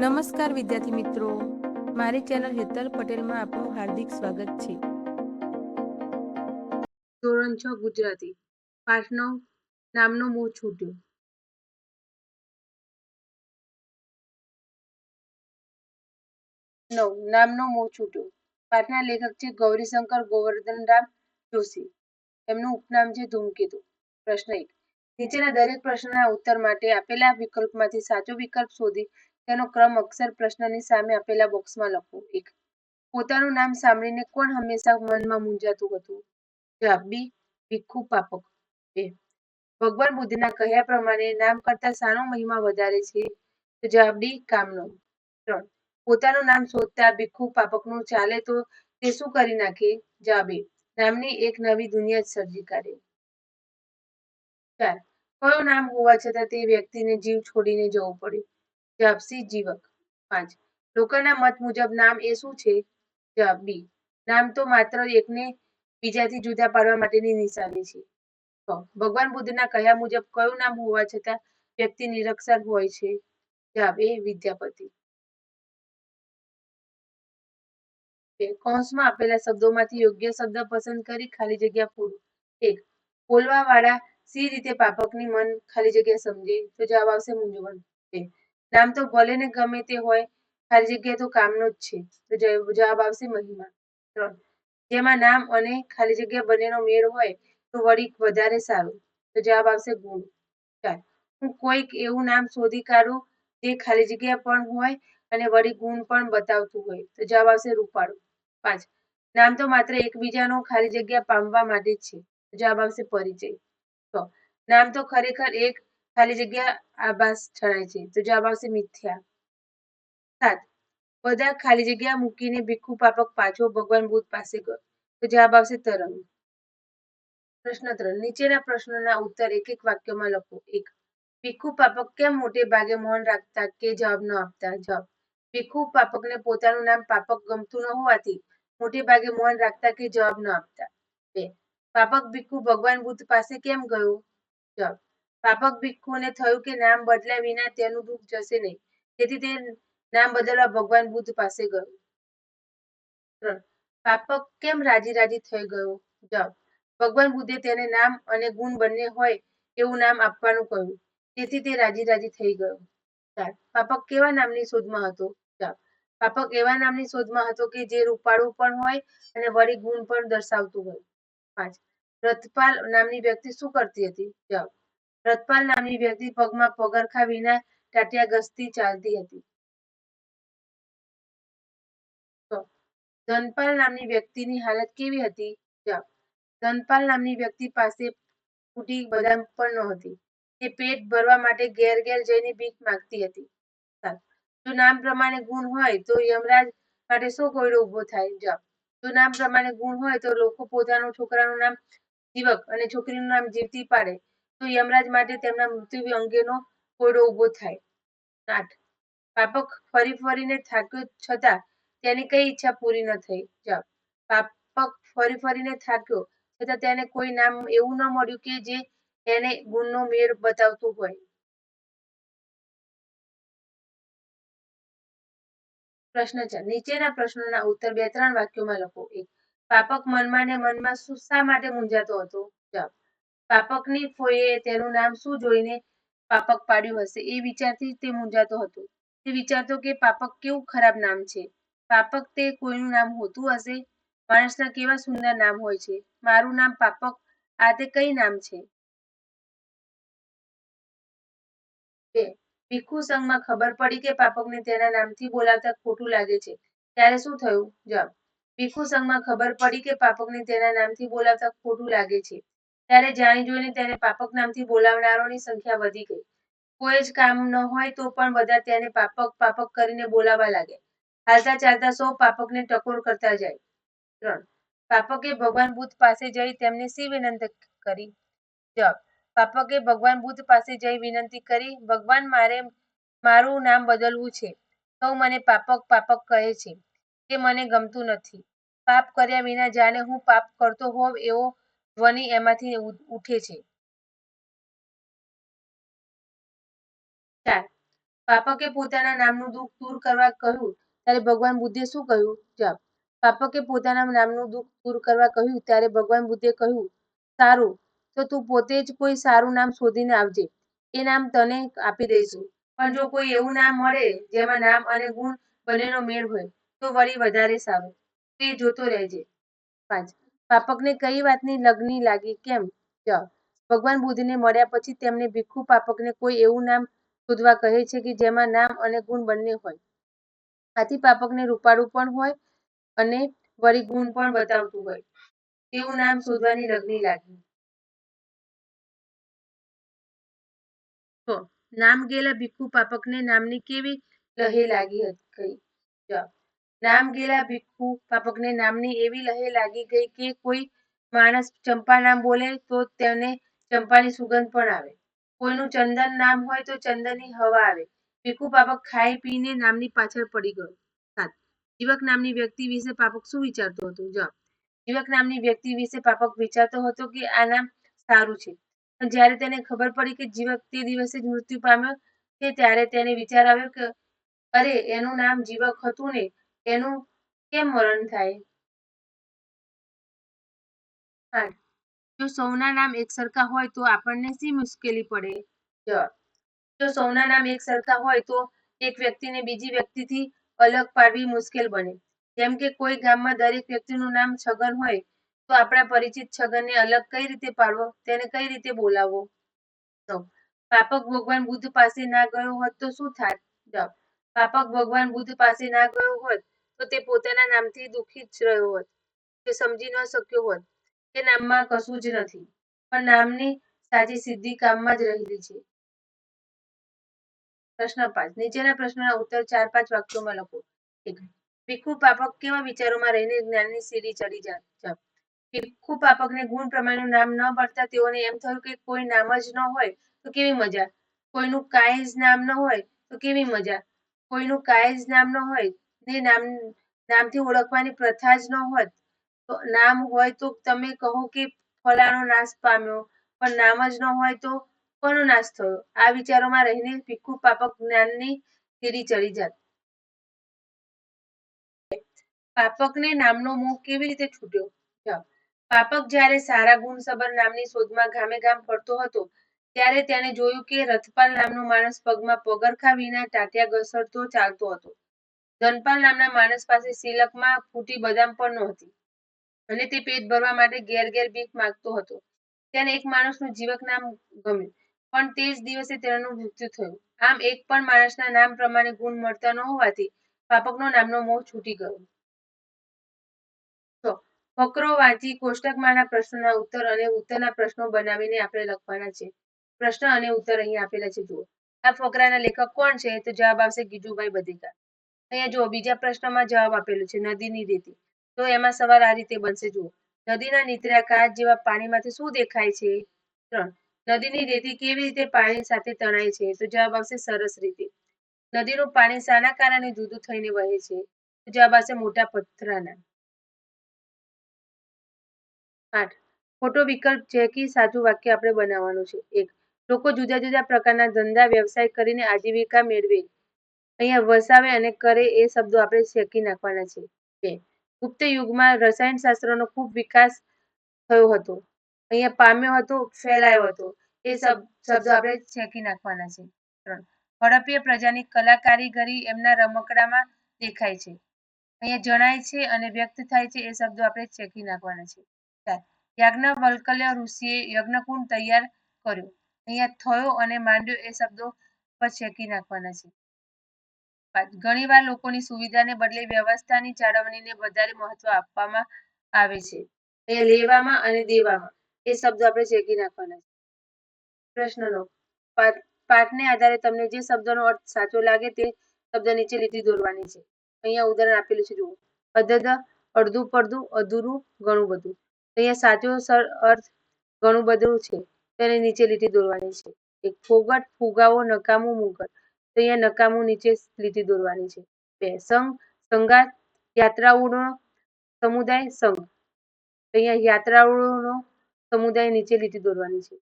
નમસ્કાર વિદ્યાર્થી મિત્રો. મારી ચેનલ હેતલ પટેલમાં આપનું હાર્દિક સ્વાગત છે. ધોરણ છ ગુજરાતી. પાઠ નવ નામનો મોહ છૂટ્યો. નવ, નામનો મોહ છૂટ્યો. પાઠના લેખક છે ગૌરીશંકર ગોવર્ધનરામ જોશી. એમનું ઉપનામ છે ધૂમકેતુ. પ્રશ્ન એક. નીચેના દરેક પ્રશ્નના ઉત્તર માટે આપેલા વિકલ્પમાંથી સાચો વિકલ્પ શોધી તેનો ક્રમ અક્ષર પ્રશ્નની સામે આપેલા બોક્સમાં લખો. એક, પોતાનું નામ સાંભળીને કોણ હંમેશા મનમાં મૂંઝાતું હતું? જવાબ, બી, ભીખુ પાપક. બે, ભગવાન બુદ્ધના કહ્યા પ્રમાણે નામ કરતા શાનો મહિમા વધારે છે? તો જવાબ, ડી, કામનો. ત્રણ, પોતાનું નામ શોધતા ભીખુ પાપકનું ચાલે તો તે શું કરી નાખે? જવાબ, એ, નામની એક નવી દુનિયા જ સર્જી કાઢે. ચાર, કયો નામ હોવા છતાં તે વ્યક્તિને જીવ છોડીને જવું પડે? જવાબ સી જીવક. પાંચ. લોકોના મત મુજબ નામ એ શું છે? જવાબ બી. નામ તો માત્ર એકને બીજાથી જુદા પાડવા માટેની નિશાની છે. ભગવાન બુદ્ધના કહ્યા મુજબ કયું નામ હોવા છતાં વ્યક્તિ નિરક્ષર હોય છે? જવાબ એ, વિદ્યાપતિ. કૌંસમાં આપેલા શબ્દોમાંથી યોગ્ય શબ્દ પસંદ કરી ખાલી જગ્યા પૂરો એક. બોલવા વાળા સી રીતે પાપકની મન ખાલી જગ્યા સમજે તો જવાબ આવશે મૂંઝવણ. બે. નામ તો ભલે ને ગમે તે હોય, ખાલી જગ્યા તો કામનું જ છે. તો જવાબ આવશે મહિમા. ત્રણ. જેમાં નામ અને ખાલી જગ્યા બંનેનો મેળ હોય, તો વળી વધારે સારું. તો જવાબ આવશે ગુણ. ચાર. હું કોઈક એવું નામ શોધી કાઢું, જે ખાલી જગ્યા પણ હોય અને વળી ગુણ પણ બતાવતું હોય. તો જવાબ આવશે રૂપાળું. પાંચ. નામ તો માત્ર એકબીજાનો ખાલી જગ્યા પામવા માટે જ છે. જવાબ આવશે પરિચય. છ. નામ તો ખરેખર એક ખાલી જગ્યા આભાસ ઠરાય છે. તો જવાબ આવશે મિથ્યા. સાત. બધા ખાલી જગ્યા મૂકીને ભીખુ પાપક પાછો ભગવાન બુદ્ધ પાસે ગયો. તો જવાબ આવશે તરંગ. પ્રશ્ન ત્રણ. નીચેના પ્રશ્નોના ઉત્તર એક એક વાક્યમાં લખો. એક. ભીખુ પાપક કેમ મોટે ભાગે મૌન રાખતા કે જવાબ ન આપતા? જવાબ. ભીખુ પાપકને પોતાનું નામ પાપક ગમતું ન હોવાથી મોટે ભાગે મૌન રાખતા કે જવાબ ન આપતા? બે. પાપક ભીખુ ભગવાન બુદ્ધ પાસે કેમ ગયો? જવાબ. પાપક ભિક્ષુને થયું કે નામ બદલ્યા વિના તેનું દુઃખ જશે નહીં. તેથી તે નામ બદલવા ભગવાન બુદ્ધ પાસે ગયો. પાપક કેમ રાજી રાજી થઈ ગયો? જવાબ. ભગવાન બુદ્ધે તેને નામ અને ગુણ બંને હોય એવું નામ આપવાનું કહ્યું. તેથી તે રાજી રાજી થઈ ગયો. ચાર. પાપક કેવા નામની શોધમાં હતો? જવાબ. પાપક એવા નામની શોધમાં હતો કે જે રૂપાળું પણ હોય અને વળી ગુણ પણ દર્શાવતું હોય. પાંચ. રથપાલ નામની વ્યક્તિ શું કરતી હતી? જવાબ. રથપાલ નામની વ્યક્તિ પગમાં પગરખા વિના ટાટિયા ગસ્તી ચાલતી હતી. ધનપાલ નામની વ્યક્તિની હાલત કેવી હતી? ધનપાલ નામની વ્યક્તિ પાસે ફૂટી બદામ પણ નહોતી. તે પેટ ભરવા માટે ઘેર ઘેર જઈને ભીખ માંગતી હતી. જો નામ પ્રમાણે ગુણ હોય તો યમરાજ માટે શું કોયડો ઊભો થાય? જવાબ, જો નામ પ્રમાણે ગુણ હોય તો લોકો પોતાનું છોકરાનું નામ જીવક અને છોકરીનું નામ જીવતી પાડે. તો યમરાજ માટે તેમના મૃત્યુ અંગેનો કોયડો ઊભો થાય. આઠ. પાપક ફરી ફરીને થાક્યો છતાં તેની કઈ ઈચ્છા પૂરી ન થઈ. જવાબ પાપક ફરી ફરીને થાક્યો છતાં તેને કોઈ નામ એવું ન મળ્યું કે જે એને ગુણનો મેળ બતાવતું હોય. પ્રશ્ન ચાર. નીચેના પ્રશ્નોના ઉત્તર બે ત્રણ વાક્યોમાં લખો. એક. પાપક મનમાં ને મનમાં શું શા માટે મૂંઝાતો હતો? જવાબ પાપકની ફોઈએ તેનું નામ શું જોઈને પાપક પાડ્યું હશે? એ વિચારથી તે મૂંઝાતો હતો. તે વિચારતો કે પાપક કેવું ખરાબ નામ છે? પાપક તે કોઈનું નામ હોતું હશે? માણસના કેવા સુંદર નામ હોય છે? મારું નામ પાપક, આ તે કઈ નામ છે? ભીખુ સંઘમાં ખબર પડી કે પાપકને તેના નામથી બોલાવતા ખોટું લાગે છે. ત્યારે શું થયું? જવાબ. ભીખુ સંઘમાં ખબર પડી કે પાપકને તેના નામથી બોલાવતા ખોટું લાગે છે. ત્યારે જાણી જોઈને તેને પાપક નામથી બોલાવનારોની સંખ્યા વધી ગઈ. કોઈ જ કામ ન હોય તો પણ બધા તેને પાપક પાપક કરીને બોલાવા લાગ્યા. હાલતા ચાલતા સૌ પાપકને ટકોર કરતા જાય. ત્રણ. પાપકે ભગવાન બુદ્ધ પાસે જઈ તેમને શી વિનંતી કરી. જવાબ. પાપકે ભગવાન બુદ્ધ પાસે જઈ વિનંતી કરી, ભગવાન મારે મારું નામ બદલવું છે. સૌ મને પાપક પાપક કહે છે. તે મને ગમતું નથી. પાપ કર્યા વિના જાણે હું પાપ કરતો હોવ એવો ધ્વનિ એમાંથી ઉઠે છે. પાપકે પોતાના નામનું દુઃખ દૂર કરવા કહ્યું, ત્યારે ભગવાન બુદ્ધે શું કહ્યું? જવાબ. પાપકે પોતાના નામનું દુઃખ દૂર કરવા કહ્યું, ત્યારે ભગવાન બુદ્ધે કહ્યું, સારું, તો તું પોતે જ કોઈ સારું નામ શોધીને આવજે. એ નામ તને આપી દઈશું. પણ જો કોઈ એવું નામ મળે, જેમાં નામ અને ગુણ બંનેનો મેળ હોય, તો વળી વધારે સારું. તે જોતો રહેજે. પાંચ. પાપકને કઈ વાતની લગ્ની લાગી? કેમ? જવાબ ભગવાન બુદ્ધને મળ્યા પછી તેમને ભિક્ષુ પાપકને કોઈ એવું નામ શોધવા કહે છે કે જેમાં નામ અને ગુણ બંને હોય. આથી પાપકને રૂપાળું પણ હોય અને વળી ગુણ પણ બતાવતું હોય. તેવું નામ શોધવાની લગ્ની લાગી. નામ ગયેલા ભિક્ષુ પાપકને નામની કેવી લહે લાગી હતી? જવાબ નામ ગેલા ભિક્ષુ પાપકને નામની એવી લહે લાગી ગઈ કે કોઈ માણસ ચંપા નામ બોલે તો તેને ચંપાની સુગંધ પણ આવે. કોઈનું ચંદન નામ હોય તો ચંદનની હવા આવે. ભીખુ પાપક ખાઈ પીને નામની પાછળ પડી ગયો. સાત. જીવક નામની વ્યક્તિ વિશે પાપક શું વિચારતો હતો? જવાબ. જીવક નામની વ્યક્તિ વિશે પાપક વિચારતો હતો કે આ નામ સારું છે. પણ જ્યારે તેને ખબર પડી કે જીવક તે દિવસે જ મૃત્યુ પામ્યો છે, ત્યારે તેને વિચાર આવ્યો કે અરે, એનું નામ જીવક હતું ને? એનું કેમ મરણ થાય? જો સૌના નામ એક સરખા હોય તો આપણને શી મુશ્કેલી પડે? જો સૌના નામ એક સરખા હોય તો એક વ્યક્તિને બીજી વ્યક્તિથી અલગ પાડવી મુશ્કેલ બને. જેમ કે કોઈ ગામમાં દરેક વ્યક્તિનું નામ છગન હોય, તો આપણા પરિચિત છગનને અલગ કઈ રીતે પાડવો? તેને કઈ રીતે બોલાવવો? નવ પાપક ભગવાન બુદ્ધ પાસે ના ગયો હોત તો શું જવાબ પાપક ભગવાન બુદ્ધ પાસે ના ગયો હોત તો તે પોતાના નામથી દુઃખી જ રહ્યો હોત. તે સમજી ન શક્યો હોત. કે નામમાં કશું જ નથી, પણ નામની સાચી સિદ્ધિ કામમાં જ રહેલી છે. પ્રશ્ન પાંચ, નીચેના પ્રશ્નના ઉત્તર ચાર પાંચ વાક્યોમાં લખો. ભીખુ પાપક કેવા વિચારોમાં રહીને જ્ઞાનની સીડી ચડી જાય ભીખુ પાપકને ગુણ પ્રમાણેનું નામ ન પડતા તેઓને એમ થયું કે કોઈ નામ જ ન હોય, તો કેવી મજા? કોઈનું કાંઈ જ નામ ન હોય, તો કેવી મજા? કોઈનું કાંઈ જ નામ ન હોય નામ, નામથી ઓળખવાની પ્રથા જ ન હોત. તો નામ હોય તો તમે કહો કે ફલાણો નાશ પામ્યો. પણ નામ જ ન હોય તો કોનો નાશ થયો? આ વિચારોમાં રહીને ભીખુ પાપક જ્ઞાનની સીડી ચડી જાત. પાપકને નામનો મોહ કેવી રીતે છૂટ્યો? પાપક જ્યારે સારા ગુણસબર નામની શોધમાં ગામે ગામ ફરતો હતો, ત્યારે તેણે જોયું કે રથપાલ નામનો માણસ પગમાં પગરખા વિના ટાટિયા ઘસરતો ચાલતો હતો. ધનપાલ નામના માણસ પાસે સિલકમાં ફૂટી બદામ પણ નહોતી અને તે પેટ ભરવા માટે ઘેર ઘેર ભીખ માંગતો હતો. તેને એક માણસનું જીવક નામ ગમ્યું, પણ તે જ દિવસે તેનું મૃત્યુ થયું. આમ એક પણ માણસના નામ પ્રમાણે ગુણ મળતા ન હોવાથી પાપકનો નામનો મોહ છૂટી ગયો. ફકરો વાંચી કોષ્ટકમાંના પ્રશ્નોના ઉત્તર અને ઉત્તરના પ્રશ્નો બનાવીને આપણે લખવાના છે. પ્રશ્ન અને ઉત્તર અહીં આપેલા છે, જુઓ. આ ફકરાના લેખક કોણ છે? તો જવાબ આવશે ગીજુભાઈ બધેકા અહીંયા જુઓ, બીજા પ્રશ્નમાં જવાબ આપેલું છે, નદીની રેતી. તો એમાં સવાલ આ રીતે બનશે, જુઓ. નદીના નીતર્યા કાચ જેવા પાણીમાંથી શું દેખાય છે? ત્રણ. નદીની રેતી કેવી રીતે પાણી સાથે તણાય છે? તો જવાબ આવશે સરસ રીતે. નદીનું પાણી શાના કારણે જુદું થઈને વહે છે? તો જવાબ આવશે મોટા પથરાના. આઠ. ખોટો વિકલ્પ છે કે સાચું વાક્ય આપણે બનાવવાનું છે? એક. લોકો જુદા જુદા પ્રકારના ધંધા વ્યવસાય કરીને આજીવિકા મેળવે. અહીંયા વસાવે અને કરે એ શબ્દો આપણે શેકી નાખવાના છે બે ગુપ્ત યુગમાં રસાયણશાસ્ત્રનો ખૂબ વિકાસ થયો હતો. અહીંયા પામ્યો હતો, ફેલાયો હતો. એ શબ્દો આપણે શેકી નાખવાના છે ત્રણ. હડપ્પીય પ્રજાની કલા કારીગરી એમના રમકડામાં દેખાય છે. અહીંયા જણાય છે અને વ્યક્ત થાય છે એ શબ્દો આપણે શેકી નાખવાના છે ચાર. યાજ્ઞવલ્કલ્ય ઋષિએ યજ્ઞકુંડ તૈયાર કર્યો. અહીંયા થયો અને માંડ્યો એ શબ્દો પર શેકી નાખવાના છે ઘણીવાર લોકોની સુવિધાને બદલે વ્યવસ્થાની જાળવણીને વધારે મહત્વ આપવામાં આવે છે. એ લેવામાં અને દેવામાં, એ શબ્દો આપણે ચેકી નાખવાના છે. પ્રશ્નનો પાઠને આધારે તમને જે શબ્દનો અર્થ સાચો લાગે તે શબ્દ નીચે લીટી દોરવાની છે. અહીંયા ઉદાહરણ આપેલું છે, જુઓ. અધદ અડધું પડધું, અધૂરું, ઘણું બધું. અહીંયા સાચો અર્થ ઘણું બધું છે, તેને નીચે લીટી દોરવાની છે. એક ફોગટ, ફુગાવો, નકામું, મુગટ. તો અહીંયા નકામું નીચે લીટી દોરવાની છે. બે, સંઘ સંગાત યાત્રાળુનો સમુદાય, સંઘ. અહીંયા યાત્રાળુઓનો સમુદાય નીચે લીટી દોરવાની છે.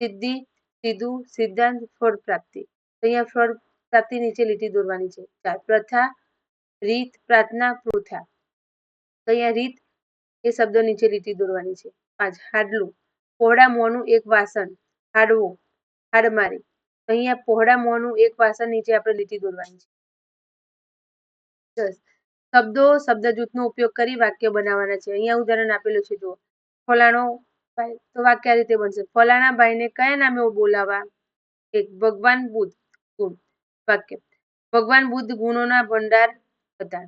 સિદ્ધિ સીધું સિદ્ધાંત, ફળ પ્રાપ્તિ. અહીંયા ફળ પ્રાપ્તિ નીચે લીટી દોરવાની છે. ચાર, પ્રથા, રીત, પ્રાર્થના, પ્રથા. તો અહીંયા રીત એ શબ્દ નીચે લીટી દોરવાની છે. પાંચ, હાડલું. પહોળા મોંનું એક વાસણ. હાડવો, હાડમારી. અહીંયા પહોળા મોંનું એક વાસણ નીચે આપણે લીટી દોરવાની છે. શબ્દો શબ્દ જૂથનો ઉપયોગ કરી વાક્ય બનાવવાના છે. અહીંયા ઉદાહરણ આપેલું છે, જુઓ. ફલાણો ભાઈ, તો વાક્ય આ રીતે બનશે. ફલાણા ભાઈને કયા નામે બોલાવા? એક ભગવાન બુદ્ધ ગુણ. વાક્ય. ભગવાન બુદ્ધ ગુણોના ભંડાર હતા.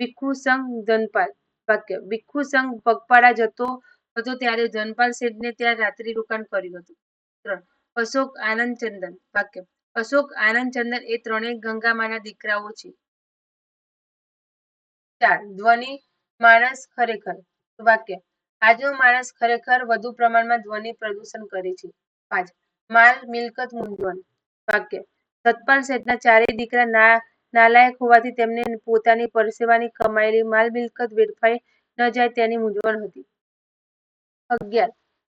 ભિક્ષુ સંઘ ધનપાલ. વાક્ય. ભિક્ષુ સંઘ પગપાળા જતો હતો ત્યારે ધનપાલ શેઠને ત્યાં રાત્રિ રોકાણ કર્યું હતું. ત્રણ. અશોક આનંદચંદન, વાક્ય. અશોક આનંદચંદન એ ત્રણેય ગંગામાના દીકરાઓ છે. ચાર, ધ્વનિ, માણસ ખરેખર. વાક્ય. આજનો માણસ ખરેખર વધુ પ્રમાણમાં ધ્વનિ પ્રદૂષણ કરે છે. પાંચ, માલ, મિલકત, મૂંઝવણ. વાક્ય. સતપાલ શેઠના ચારેય દીકરા ના, નાલાયક હોવાથી તેમને પોતાની પરસેવાની કમાયેલી માલ, મિલકત, વેડફાઈ ન જાય તેની મૂંઝવણ હતી. અગિયાર,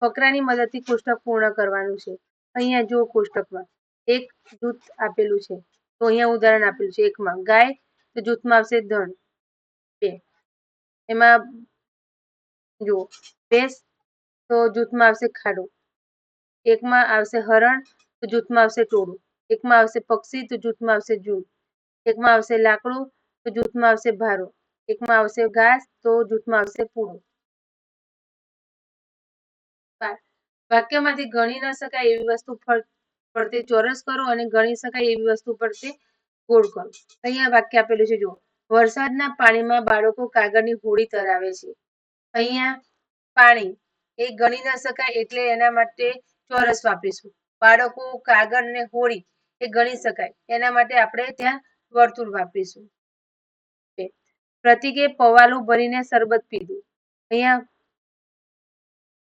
ફકરાની મદદથી કોષ્ટક પૂર્ણ કરવાનું છે. અહીંયા જો કોષ્ટકમાં. એક જૂથ આપેલું છે. તો અહીંયા ઉદાહરણ આપેલું છે એકમાં. ગાય, તો જૂથમાં આવશે ધન બે. એમાં જુઓ. ભેંસ, તો જૂથમાં આવશે ખાડો. એકમાં આવશે હરણ, તો જૂથમાં આવશે ટોળું. એકમાં આવશે પક્ષી, તો જૂથમાં આવશે જૂથ. એકમાં આવશે લાકડું, તો જૂથમાં આવશે ભારો. એકમાં આવશે ઘાસ, તો જૂથમાં આવશે પૂળો વાક્યમાંથી ગણી ન શકાય એવી વસ્તુ ફરતે ચોરસ કરો અને ગણી શકાય એવી વસ્તુ ફરતે ગોળ કરો. અહીંયા વાક્ય આપેલું છે, જુઓ. વરસાદના પાણીમાં બાળકો કાગળની હોડી તરાવે છે. અહીંયા પાણી એ ગણી ન શકાય એટલે એના માટે ચોરસ વાપરીશું. બાળકો કાગળ ને હોળી એ ગણી શકાય. એના માટે આપણે ત્યાં વર્તુળ વાપરીશું. પ્રતિકે પવાલું ભરીને શરબત પીધું. અહીંયા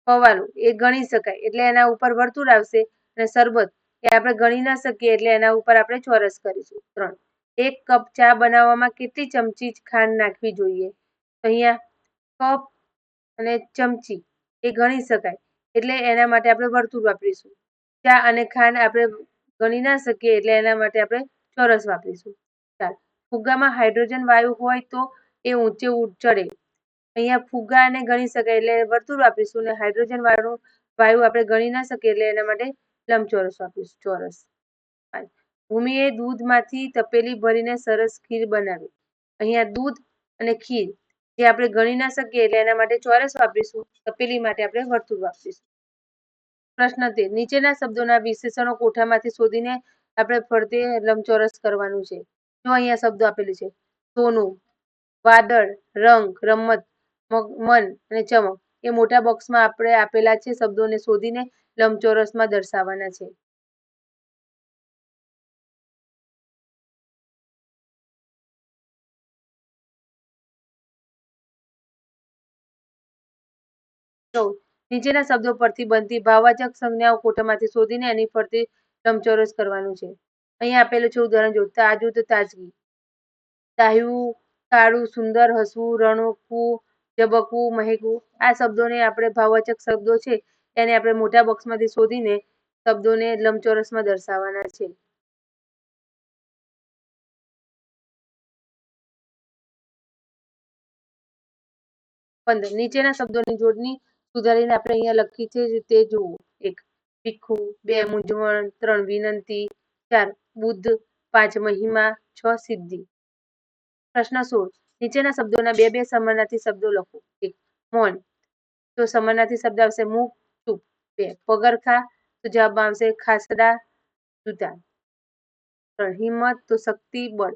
પવાલું એ ગણી શકાય. એટલે એના ઉપર વર્તુળ આવશે અને શરબત એ આપણે ગણી ના શકીએ એટલે એના ઉપર આપણે ચોરસ કરીશું. ત્રણ. એક કપ ચા બનાવવામાં કેટલી ચમચી ખાંડ નાખવી જોઈએ? અહીંયા કપ અને ચમચી એ ગણી શકાય. એટલે એના માટે આપણે વર્તુળ વાપરીશું. ચા અને ખાંડ આપણે ગણી ના શકીએ એટલે એના માટે આપણે ચોરસ વાપરીશું. ચાલ. ફુગ્ગામાં હાઇડ્રોજન વાયુ હોય તો એ ઊંચે ચડે. અહીંયા ફુગા અને ગણી શકાય એટલે વર્તુળ વાપરીશું અને હાઇડ્રોજન વાળું વાયુ આપણે ગણી ના શકીએ એટલે એના માટે લંબચોરસ વાપરીશું, ચોરસ. ભૂમિએ દૂધમાંથી તપેલી ભરીને સરસ ખીર બનાવી. અહીંયા દૂધ અને ખીર જે આપણે ગણી ના શકીએ એટલે એના માટે ચોરસ વાપરીશું, તપેલી માટે આપણે વર્તુળ વાપરીશું. પ્રશ્ન તે, નીચેના શબ્દોના વિશેષણો કોઠામાંથી શોધીને આપણે ફરતે લંબચોરસ કરવાનું છે. જો અહીંયા શબ્દો આપેલું છે, સોનું, વાદળ, રંગ, રમત મન અને ચમક. એ મોટા બોક્સમાં આપણે આપેલા છે શબ્દોને શોધીને લંબચોરસમાં દર્શાવવાના છે. નીચેના શબ્દો પરથી બનતી ભાવવાચક સંજ્ઞાઓ કોઠામાંથી શોધીને એની ફરતે લંબચોરસ કરવાનું છે. અહીંયા આપેલું છે ઉદાહરણ જો તાજું તો તાજગી. તાહ્યું, કાળું, સુંદર, હસવું રણકવું ઝબકવું, મહેકવું, આ શબ્દોને આપણે ભાવવાચક શબ્દો છે, એને આપણે મોટા બોક્સમાંથી શોધીને શબ્દોને લંબચોરસમાં દર્શાવવાના છે. પંદર, નીચેના શબ્દોની જોડણી સુધારીને આપણે અહીંયા લખી છે તે જુઓ એક, ભીખું, બે, મૂંઝવણ, ત્રણ, વિનંતી, ચાર, બુદ્ધ, પાંચ, મહિમા, છ, સિદ્ધિ. પ્રશ્ન સોળ નીચેના શબ્દોના બે બે સમાનાર્થી શબ્દો લખો. એક, મૌન. તો સમાનાર્થી શબ્દ આવશે મૂક ચૂપ. બે, પગરખા. તો જવાબમાં આવશે ખાસડા જૂતા ત્રણ, હિંમત. તો શક્તિ, બળ.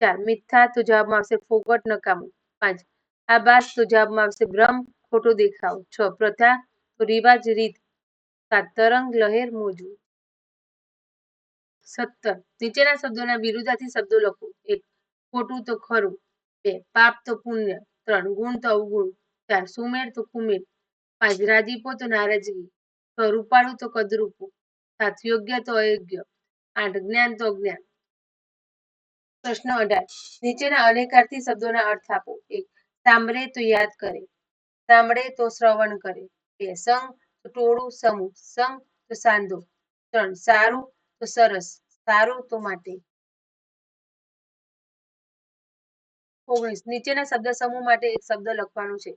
ચાર, મિથ્યા. તો જવાબમાં આવશે ફોગટ, નકામું. પાંચ, આભાસ. તો જવાબમાં આવશે ભ્રમ, ખોટો દેખાવ. છ, પ્રથા. તો રિવાજ, રીત. સાત, તરંગ, લહેર, મોજું. સત્તર, નીચેના શબ્દોના વિરુદ્ધાર્થી શબ્દો લખો. એક, ખોટું તો ખરું. બે, પાપ તો પુણ્ય, ત્રણ ગુણ તો અવગુણ, ચાર સુમેળ તો કુમેર, પાંચ રાજીપો તો નારાજગી, છ રૂપાળું તો કદરૂપું, સાત યોગ્ય તો અયોગ્ય, આઠ જ્ઞાન તો અજ્ઞાન પ્રશ્ન અઢાર, નીચેના અનેકાર્થી શબ્દોના અર્થ આપો. એક, સાંભળે તો યાદ કરે, સાંભળે તો શ્રવણ કરે. બે, સંગ તો ટોળું સમૂહ, સંગ તો સાંધો. ત્રણ, સારું તો સરસ, સારું તો માટે. ઓગણીસ. નીચેના શબ્દ સમૂહ માટે એક શબ્દ લખવાનો છે.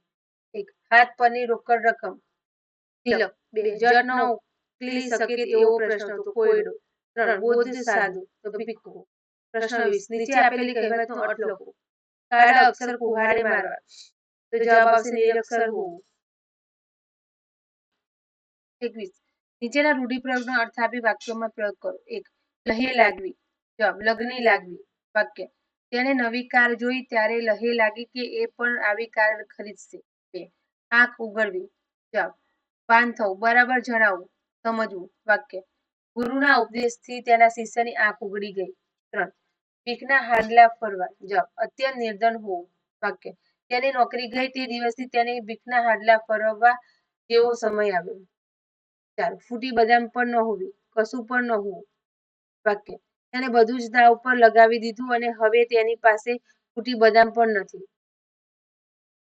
એક, હાથ પરની રોકડ રકમ. તિલક. બે રૂઢિપ્રયોગનો અર્થ આપી વાક્યોમાં પ્રયોગ કરો. એક, લહે લાગવી. જવાબ, લગ્ની લાગવી. વાક્ય તેણે નવી કાર જોઈ ત્યારે લહે લાગી કે એ પણ આવી કાર ખરીદશે. આંખ ઉગડવી જવાબ ભાન થવું. બરાબર જણાવવું સમજવું. વાક્ય. ગુરુના ઉપદેશથી તેના શિષ્યની આંખ ઉગડી ગઈ. ત્રણ. બીકના હાડલા ફરવા. જવાબ અત્યંત નિર્ધન હોવું. વાક્ય. તેની નોકરી ગઈ તે દિવસથી તેને બીકના હાડલા ફરવા જેવો સમય આવ્યો. ચાર ફૂટી બદામ પણ ન હોવી. કશું પણ ન હોવું. વાક્ય. તેને બધું જ દાવ પર લગાવી દીધું અને હવે તેની પાસે ખૂટી બદામ પણ નથી.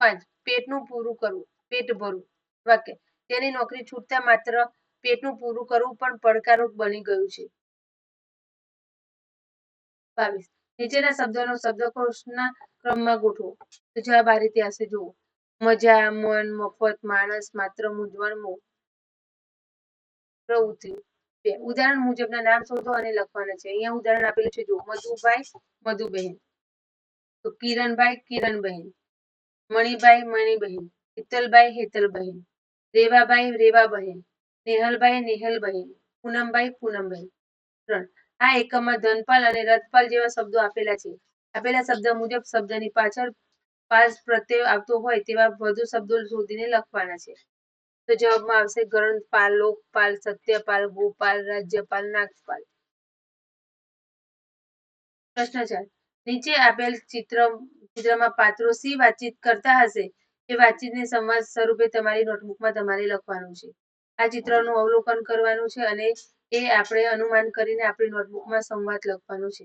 પાંચ, પેટનું પૂરું કરવું, પેટ ભરવું. વાક્ય, તેની નોકરી છૂટતા માત્ર પેટનું પૂરું કરવું પણ પડકારરૂપ બની ગયું છે. બાવીસ, નીચેના શબ્દોનો શબ્દકોશના ક્રમમાં ગોઠવો. તો જવાબ આ રીતે હશે જુઓ. મજા, મન, મફત, માણસ, માત્ર, મૂંઝવણ પ્રવૃત્તિ. બે ઉદાહરણ મુજબના નામ શોધો અને લખવાના છે. અહીંયા ઉદાહરણ આપેલું છે જો મધુભાઈ, મધુબહેન. તો કિરણભાઈ, કિરણબહેન. મણિભાઈ, મણિબહેન. હેતલભાઈ હેતલબહેન. રેવાભાઈ, રેવાબહેન. નેહલભાઈ, નેહલબહેન. પૂનમભાઈ, પૂનમબહેન. ત્રણ. આ એકમમાં ધનપાલ અને રથપાલ જેવા શબ્દો આપેલા છે. આપેલા શબ્દ મુજબ શબ્દની પાછળ પાસ પ્રત્યય આવતો હોય તેવા વધુ શબ્દો શોધીને લખવાના છે. તો જવાબમાં આવશે ગ્રંથપાલ લોકપાલ, સત્યપાલ, ગોપાલ, રાજ્યપાલ, નાગપાલ. પ્રશ્ન ચાર નીચે આપેલ ચિત્ર, ચિત્રમાં પાત્રો સી વાતચીત કરતા હશે? એ વાતચીતને સંવાદ સ્વરૂપે તમારી નોટબુકમાં તમારે લખવાનું છે. આ ચિત્રનું અવલોકન કરવાનું છે અને એ આપણે અનુમાન કરીને આપણી નોટબુકમાં સંવાદ લખવાનો છે.